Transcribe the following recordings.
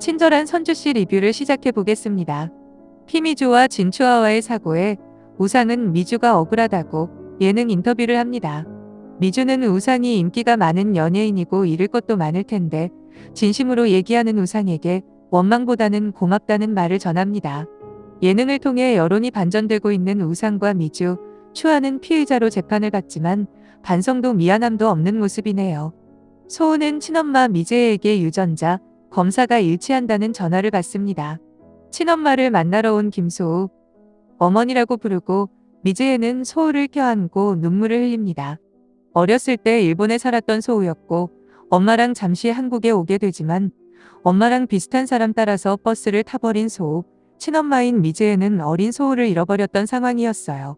친절한 선주씨 리뷰를 시작해 보겠습니다. 피미주와 진추아와의 사고에 우상은 미주가 억울하다고 예능 인터뷰를 합니다. 미주는 우상이 인기가 많은 연예인이고 잃을 것도 많을 텐데 진심으로 얘기하는 우상에게 원망보다는 고맙다는 말을 전합니다. 예능을 통해 여론이 반전되고 있는 우상과 미주, 추아는 피의자로 재판을 받지만 반성도 미안함도 없는 모습이네요. 소우는 친엄마 미제에게 유전자, 검사가 일치한다는 전화를 받습니다. 친엄마를 만나러 온 김소우, 어머니라고 부르고 미제에는 소우를 껴안고 눈물을 흘립니다. 어렸을 때 일본에 살았던 소우였고 엄마랑 잠시 한국에 오게 되지만 엄마랑 비슷한 사람 따라서 버스를 타버린 소우, 친엄마인 미제에는 어린 소우를 잃어버렸던 상황이었어요.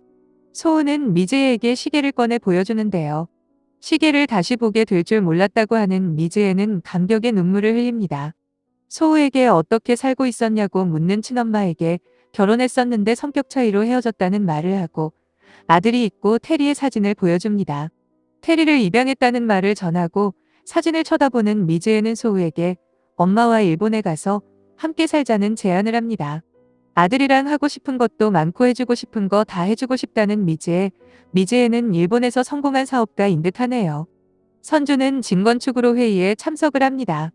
소우는 미제에게 시계를 꺼내 보여주는데요. 시계를 다시 보게 될 줄 몰랐다고 하는 미즈에는 감격의 눈물을 흘립니다. 소우에게 어떻게 살고 있었냐고 묻는 친엄마에게 결혼했었는데 성격 차이로 헤어졌다는 말을 하고 아들이 있고 테리의 사진을 보여줍니다. 테리를 입양했다는 말을 전하고 사진을 쳐다보는 미즈에는 소우에게 엄마와 일본에 가서 함께 살자는 제안을 합니다. 아들이랑 하고 싶은 것도 많고 해주고 싶은 거 다 해주고 싶다는 미즈에 미즈에는 일본에서 성공한 사업가인 듯하네요. 선주는 진건축으로 회의에 참석을 합니다.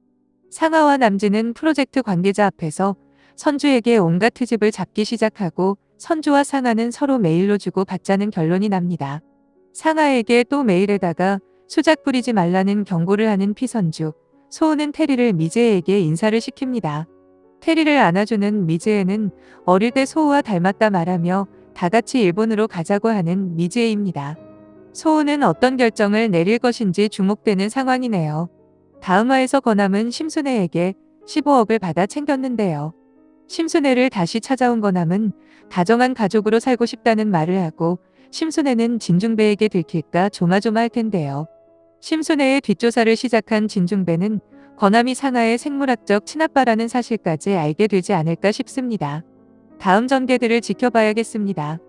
상하와 남진은 프로젝트 관계자 앞에서 선주에게 온갖 트집을 잡기 시작하고 선주와 상하는 서로 메일로 주고 받자는 결론이 납니다. 상하에게 또 메일에다가 수작 부리지 말라는 경고를 하는 피선주, 소우는 테리를 미제에게 인사를 시킵니다. 테리를 안아주는 미제에는 어릴 때 소우와 닮았다 말하며 다 같이 일본으로 가자고 하는 미제입니다. 소우는 어떤 결정을 내릴 것인지 주목되는 상황이네요. 다음화에서 건함은 심순애에게 15억을 받아 챙겼는데요. 심순애를 다시 찾아온 건함은 다정한 가족으로 살고 싶다는 말을 하고 심순애는 진중배에게 들킬까 조마조마할 텐데요. 심순애의 뒷조사를 시작한 진중배는 건함이 상하의 생물학적 친아빠라는 사실까지 알게 되지 않을까 싶습니다. 다음 전개들을 지켜봐야겠습니다.